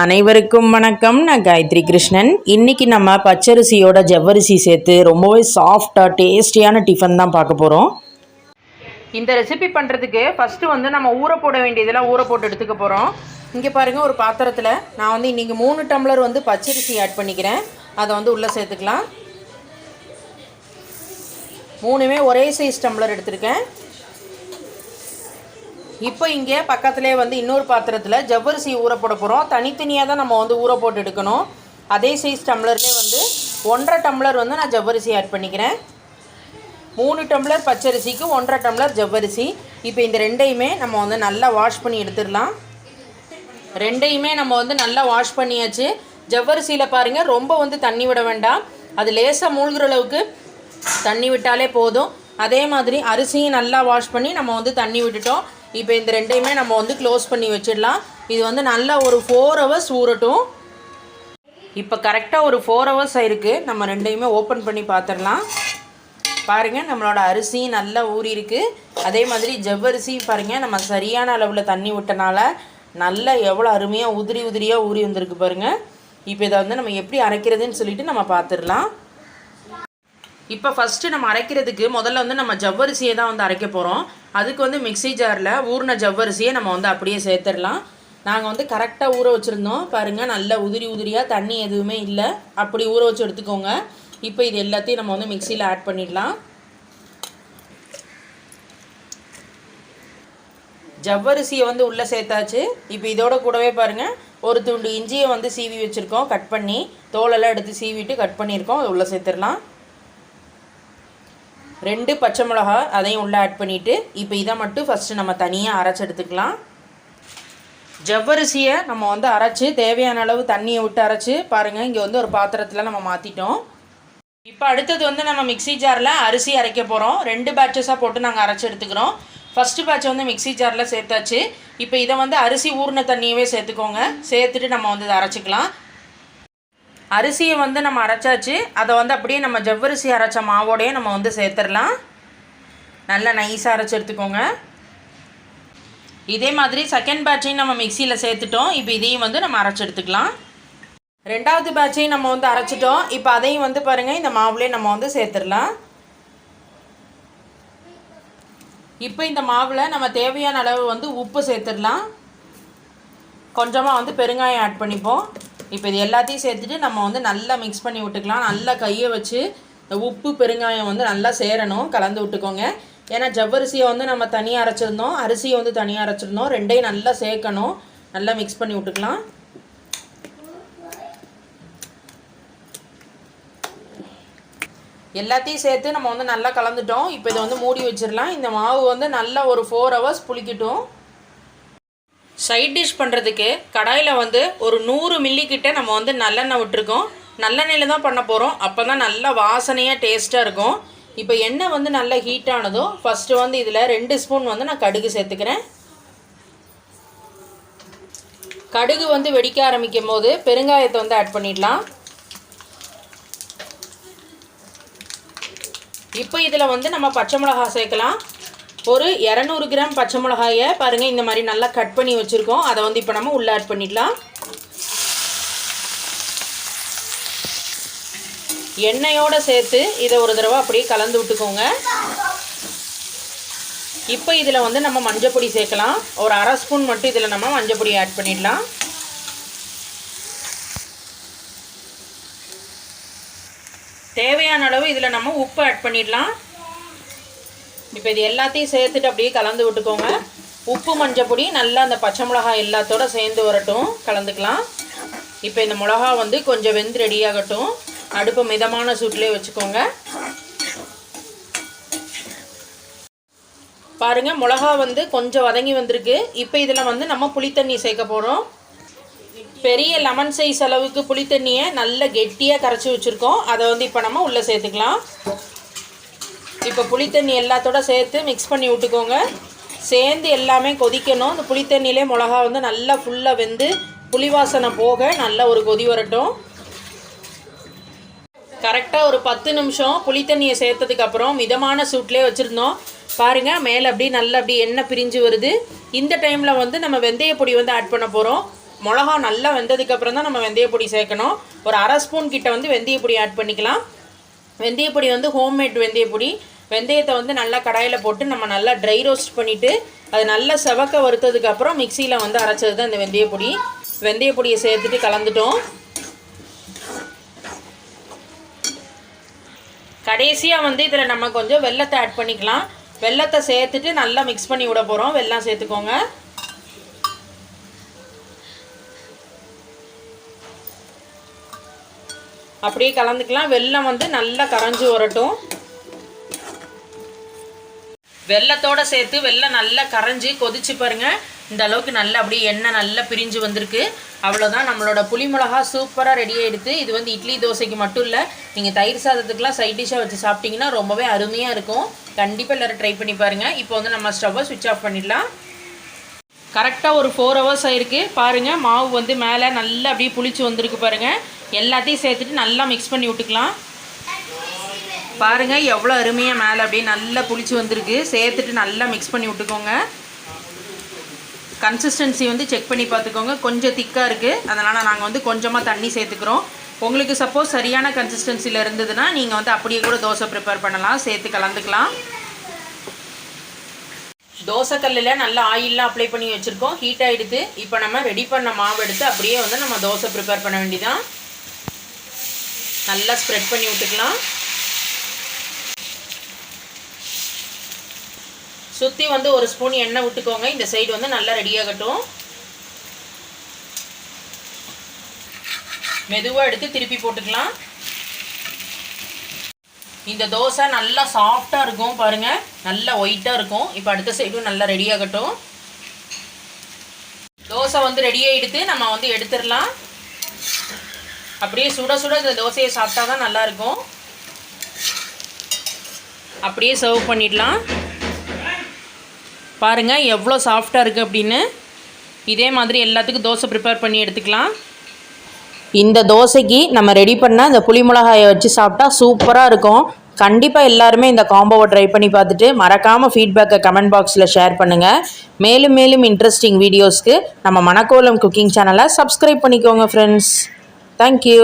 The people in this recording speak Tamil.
அனைவருக்கும் வணக்கம். நான் காயத்ரி கிருஷ்ணன். இன்னைக்கு நம்ம பச்சரிசியோட ஜவ்வரிசி சேர்த்து ரொம்பவே சாஃப்டாக டேஸ்டியான டிஃபன் தான் பார்க்க போகிறோம் இந்த ரெசிபி பண்ணுறதுக்கு ஃபஸ்ட்டு வந்து நம்ம ஊற போட வேண்டியதெல்லாம் ஊற போட்டு எடுத்துக்க போகிறோம் இங்கே பாருங்கள் ஒரு பாத்திரத்தில் நான் வந்து இன்றைக்கி மூணு டம்ளர் வந்து பச்சரிசி ஆட் பண்ணிக்கிறேன். அதை வந்து உள்ளே சேர்த்துக்கலாம். மூணுமே ஒரே சைஸ் டம்ளர் எடுத்திருக்கேன். இப்போ இங்கே பக்கத்துலேயே வந்து இன்னொரு பாத்திரத்தில் ஜவ்வரிசி ஊற போட போகிறோம் தனித்தனியாக தான் நம்ம வந்து ஊற போட்டு எடுக்கணும். அதே சைஸ் டம்ளர்லேயே வந்து ஒன்றரை டம்ளர் வந்து நான் ஜவ்வரிசி ஆட் பண்ணிக்கிறேன். மூணு டம்ளர் பச்சரிசிக்கு ஒன்றரை டம்ளர் ஜவ்வரிசி. இப்போ இந்த ரெண்டையுமே நம்ம வந்து நல்லா வாஷ் பண்ணி எடுத்துடலாம். ரெண்டையுமே நம்ம வந்து நல்லா வாஷ் பண்ணியாச்சு. ஜவ்வரிசியில் பாருங்கள் ரொம்ப வந்து தண்ணி விட வேண்டாம். அது லேசாக மூழ்கிற அளவுக்கு தண்ணி விட்டாலே போதும். அதே மாதிரி அரிசியும் நல்லா வாஷ் பண்ணி நம்ம வந்து தண்ணி விட்டுட்டோம். இப்போ இந்த ரெண்டையுமே நம்ம வந்து க்ளோஸ் பண்ணி வச்சிடலாம். இது வந்து நல்லா ஒரு ஃபோர் ஹவர்ஸ் ஊறட்டும். இப்போ கரெக்டாக ஒரு ஃபோர் ஹவர்ஸ் ஆயிருக்கு. நம்ம ரெண்டையுமே ஓப்பன் பண்ணி பார்த்துடலாம் பாருங்கள் நம்மளோட அரிசி நல்லா ஊறியிருக்கு. அதே மாதிரி ஜவ்வரிசி பாருங்கள் நம்ம சரியான அளவில் தண்ணி விட்டனால நல்லா எவ்வளோ அருமையாக உதிரி உதிரியாக ஊறி வந்திருக்கு பாருங்கள் இப்போ இதை வந்து நம்ம எப்படி அரைக்கிறதுன்னு சொல்லிட்டு நம்ம பார்த்துடலாம் இப்போ ஃபஸ்ட்டு நம்ம அரைக்கிறதுக்கு முதல்ல வந்து நம்ம ஜவ்வரிசியை தான் வந்து அரைக்க போகிறோம் அதுக்கு வந்து மிக்ஸி ஜாரில் ஊறின ஜவ்வரிசியை நம்ம வந்து அப்படியே சேர்த்துடலாம். நாங்கள் வந்து கரெக்டாக ஊற வச்சுருந்தோம். பாருங்கள் நல்ல உதிரி உதிரியாக தண்ணி எதுவுமே இல்லை. அப்படி ஊற வச்சு எடுத்துக்கோங்க. இப்போ இது எல்லாத்தையும் நம்ம வந்து மிக்சியில் ஆட் பண்ணிடலாம். ஜவ்வரிசியை வந்து உள்ளே சேர்த்தாச்சு. இப்போ இதோட கூடவே பாருங்கள் ஒரு துண்டு இஞ்சியை வந்து சீவி வச்சுருக்கோம். கட் பண்ணி தோலெல்லாம் எடுத்து சீவிட்டு கட் பண்ணியிருக்கோம். அது உள்ளே சேர்த்துடலாம். ரெண்டு பச்சை மிளகா அதையும் உள்ளே ஆட் பண்ணிவிட்டு இப்போ இதை மட்டும் ஃபஸ்ட்டு நம்ம தனியாக அரைச்சி எடுத்துக்கலாம். ஜவ்வரிசியை நம்ம வந்து அரைச்சி தேவையான அளவு தண்ணியை விட்டு அரைச்சி பாருங்கள் இங்கே வந்து ஒரு பாத்திரத்தில் நம்ம மாற்றிட்டோம் இப்போ அடுத்தது வந்து நம்ம மிக்ஸி ஜாரில் அரிசி அரைக்க போகிறோம். ரெண்டு பேட்சஸாக போட்டு நாங்கள் அரைச்சி எடுத்துக்கிறோம். ஃபஸ்ட்டு பேட்ச் வந்து மிக்ஸி ஜாரில் சேர்த்தாச்சு. இப்போ இதை வந்து அரிசி ஊறின தண்ணியவே சேர்த்துக்கோங்க. சேர்த்துட்டு நம்ம வந்து இதை அரைச்சிக்கலாம். அரிசியை வந்து நம்ம அரைச்சாச்சு. அதை வந்து அப்படியே நம்ம ஜவ்வரிசி அரைச்ச மாவோடையே நம்ம வந்து சேர்த்துடலாம். நல்லா நைஸாக அரைச்சி எடுத்துக்கோங்க. இதே மாதிரி செகண்ட் பேட்சையும் நம்ம மிக்சியில் சேர்த்துட்டோம். இப்போ இதையும் வந்து நம்ம அரைச்சி எடுத்துக்கலாம். ரெண்டாவது பேட்சையும் நம்ம வந்து அரைச்சிட்டோம். இப்போ அதையும் வந்து பாருங்கள் இந்த மாவுலேயே நம்ம வந்து சேர்த்துடலாம். இப்போ இந்த மாவில் நம்ம தேவையான அளவு வந்து உப்பு சேர்த்துடலாம். கொஞ்சமாக வந்து பெருங்காயம் ஆட் பண்ணிப்போம். இப்போ இது எல்லாத்தையும் சேர்த்துட்டு நம்ம வந்து நல்லா மிக்ஸ் பண்ணி விட்டுக்கலாம். நல்லா கையை வச்சு உப்பு பெருங்காயம் வந்து நல்லா சேரணும். கலந்து விட்டுக்கோங்க. ஏன்னா ஜவ்வரிசியை வந்து நம்ம தனியாக அரைச்சிருந்தோம். அரிசியை வந்து தனியாக அரைச்சிருந்தோம். ரெண்டையும் நல்லா சேர்க்கணும். நல்லா மிக்ஸ் பண்ணி விட்டுக்கலாம். எல்லாத்தையும் சேர்த்து நம்ம வந்து நல்லா கலந்துட்டோம். இப்போ இதை வந்து மூடி வச்சிடலாம். இந்த மாவு வந்து நல்லா ஒரு ஃபோர் ஹவர்ஸ் புளிக்கட்டும். சைட் டிஷ் பண்ணுறதுக்கு கடாயில் வந்து ஒரு நூறு மில்லிக்கிட்ட நம்ம வந்து நல்லெண்ணெய் விட்டுருக்கோம். நல்லெண்ணெயில் தான் பண்ண போகிறோம் அப்போ தான் நல்லா வாசனையாக டேஸ்ட்டாக இருக்கும். இப்போ எண்ணெய் வந்து நல்லா ஹீட் ஆனதும் ஃபஸ்ட்டு வந்து இதில் ரெண்டு ஸ்பூன் வந்து நான் கடுகு சேர்த்துக்கிறேன். கடுகு வந்து வெடிக்க ஆரம்பிக்கும் போது பெருங்காயத்தை வந்து ஆட் பண்ணிடலாம். இப்போ இதில் வந்து நம்ம பச்சை மிளகா சேர்க்கலாம். ஒரு இரநூறு கிராம் பச்சை மிளகாயை பாருங்கள் இந்த மாதிரி நல்லா கட் பண்ணி வச்சுருக்கோம். அதை வந்து இப்போ நம்ம உள்ளே ஆட் பண்ணிடலாம். எண்ணெயோடு சேர்த்து இதை ஒரு தடவை அப்படியே கலந்து விட்டுக்கோங்க. இப்போ இதில் வந்து நம்ம மஞ்சப்பொடி சேர்க்கலாம். ஒரு அரை ஸ்பூன் மட்டும் இதில் நம்ம மஞ்சப்பொடி ஆட் பண்ணிடலாம். தேவையான அளவு இதில் நம்ம உப்பு ஆட் பண்ணிடலாம். இப்போ இது எல்லாத்தையும் சேர்த்துட்டு அப்படியே கலந்து விட்டுக்கோங்க. உப்பு மஞ்சள் பொடி நல்லா அந்த பச்சை மிளகாய் எல்லாத்தோட சேர்ந்து வரட்டும். கலந்துக்கலாம். இப்போ இந்த மிளகா வந்து கொஞ்சம் வெந்து ரெடியாகட்டும் அடுப்பு மிதமான சூட்லேயே வச்சுக்கோங்க. பாருங்கள் மிளகா வந்து கொஞ்சம் வதங்கி வந்திருக்கு. இப்போ இதில் வந்து நம்ம புளித்தண்ணி சேர்க்க போகிறோம் பெரிய லெமன் சைஸ் அளவுக்கு புளித்தண்ணியை நல்ல கெட்டியாக கரைச்சி வச்சுருக்கோம். அதை வந்து இப்போ நம்ம உள்ளே சேர்த்துக்கலாம். இப்போ புளித்தண்ணி எல்லாத்தோட சேர்த்து மிக்ஸ் பண்ணி விட்டுக்கோங்க. சேர்ந்து எல்லாமே கொதிக்கணும். இந்த புளித்தண்ணிலே மிளகா வந்து நல்லா ஃபுல்லாக வெந்து புளிவாசனை போக நல்லா ஒரு கொதி வரட்டும். கரெக்டாக ஒரு பத்து நிமிஷம் புளித்தண்ணியை சேர்த்ததுக்கப்புறம் மிதமான சூட்லேயே வச்சுருந்தோம். பாருங்கள் மேலே அப்படி நல்லா அப்படி எண்ணெய் பிரிஞ்சு வருது. இந்த டைமில் வந்து நம்ம வெந்தய பொடி வந்து ஆட் பண்ண போகிறோம் மிளகா நல்லா வெந்ததுக்கப்புறம் தான் நம்ம வெந்தயப்பொடி சேர்க்கணும். ஒரு அரை ஸ்பூன் கிட்ட வந்து வெந்தயப்பொடி ஆட் பண்ணிக்கலாம். வெந்தயப்பொடி வந்து ஹோம்மேட் வெந்தயப்பொடி வெந்தயத்தை வந்து நல்லா கடாயில் போட்டு நம்ம நல்லா ட்ரை ரோஸ்ட் பண்ணிவிட்டு அது நல்லா செவக்க வறுத்ததுக்கப்புறம் மிக்சியில் வந்து அரைச்சது தான் இந்த வெந்தயப்பொடி வெந்தயப்பொடியை சேர்த்துட்டு கலந்துட்டோம். கடைசியாக வந்து இதில் நம்ம கொஞ்சம் வெள்ளத்தை ஆட் பண்ணிக்கலாம். வெள்ளத்தை சேர்த்துட்டு நல்லா மிக்ஸ் பண்ணி விட போகிறோம் வெள்ளம் சேர்த்துக்கோங்க. அப்படியே கலந்துக்கலாம். வெல்லம் வந்து நல்லா கரைஞ்சி வரட்டும். வெள்ளத்தோடு சேர்த்து வெள்ளம் நல்லா கரைஞ்சி கொதிச்சு பாருங்கள் இந்த அளவுக்கு நல்லா அப்படியே எண்ணெய் நல்லா பிரிஞ்சு வந்திருக்கு. அவ்வளோதான் நம்மளோட புளி மிளகா சூப்பராக ரெடி ஆகிடுது இது வந்து இட்லி தோசைக்கு மட்டும் இல்லை நீங்கள் தயிர் சாதத்துக்குலாம் சைட் டிஷ்ஷாக வச்சு சாப்பிட்டிங்கன்னா ரொம்பவே அருமையாக இருக்கும். கண்டிப்பாக எல்லோரும் ட்ரை பண்ணி பாருங்கள் இப்போ வந்து நம்ம ஸ்டவ்வை சுவிட்ச் ஆஃப் பண்ணிடலாம். கரெக்டாக ஒரு ஃபோர் ஹவர்ஸ் ஆயிருக்கு. பாருங்கள் மாவு வந்து மேலே நல்லா அப்படியே புளிச்சு வந்திருக்கு பாருங்கள் எல்லாத்தையும் சேர்த்துட்டு நல்லா மிக்ஸ் பண்ணி விட்டுக்கலாம். பாருங்கள் எவ்வளோ அருமையாக மேலே அப்படியே நல்லா புளிச்சு வந்திருக்கு. சேர்த்துட்டு நல்லா மிக்ஸ் பண்ணி விட்டுக்கோங்க. கன்சிஸ்டன்சி வந்து செக் பண்ணி பார்த்துக்கோங்க. கொஞ்சம் திக்காக இருக்குது அதனால் நாங்கள் வந்து கொஞ்சமாக தண்ணி சேர்த்துக்கிறோம். உங்களுக்கு சப்போஸ் சரியான கன்சிஸ்டன்சியில் இருந்ததுன்னா நீங்கள் வந்து அப்படியே கூட தோசை ப்ரிப்பேர் பண்ணலாம். சேர்த்து கலந்துக்கலாம். தோசைக்கல்லில் நல்லா ஆயிலெலாம் அப்ளை பண்ணி வச்சுருக்கோம். ஹீட் ஆகிடுது இப்போ நம்ம ரெடி பண்ண மாவு எடுத்து அப்படியே வந்து நம்ம தோசை ப்ரிப்பேர் பண்ண வேண்டிதான் நல்லா ஸ்ப்ரெட் பண்ணி விட்டுக்கலாம். சுற்றி வந்து ஒரு ஸ்பூன் எண்ணெய் விட்டுக்கோங்க. இந்த சைடு வந்து நல்லா ரெடியாகட்டும் மெதுவாக எடுத்து திருப்பி போட்டுக்கலாம். இந்த தோசை நல்லா சாஃப்டாக இருக்கும் பாருங்கள் நல்லா ஒயிட்டாக இருக்கும். இப்போ அடுத்த சைடும் நல்லா ரெடியாகட்டும் தோசை வந்து ரெடி ஆகிடுத்து நம்ம வந்து எடுத்துடலாம். அப்படியே சுட சுட இந்த தோசையை சாப்பிட்டா தான் நல்லாயிருக்கும் அப்படியே சர்வ் பண்ணிடலாம். பாருங்கள் எவ்வளோ சாஃப்டாக இருக்குது அப்படின்னு. இதே மாதிரி எல்லாத்துக்கும் தோசை ப்ரிப்பேர் பண்ணி எடுத்துக்கலாம். இந்த தோசைக்கு நம்ம ரெடி பண்ண இந்த புளி மிளகாயை வச்சு சாப்பிட்டா சூப்பராக இருக்கும். கண்டிப்பாக எல்லாருமே இந்த காம்போவை ட்ரை பண்ணி பார்த்துட்டு மறக்காமல் ஃபீட்பேக்கை கமெண்ட் பாக்ஸில் ஷேர் பண்ணுங்கள் மேலும் மேலும் இன்ட்ரெஸ்டிங் வீடியோஸ்க்கு நம்ம மணக்கோலம் குக்கிங் சேனலை சப்ஸ்கிரைப் பண்ணிக்கோங்க ஃப்ரெண்ட்ஸ் தேங்க்யூ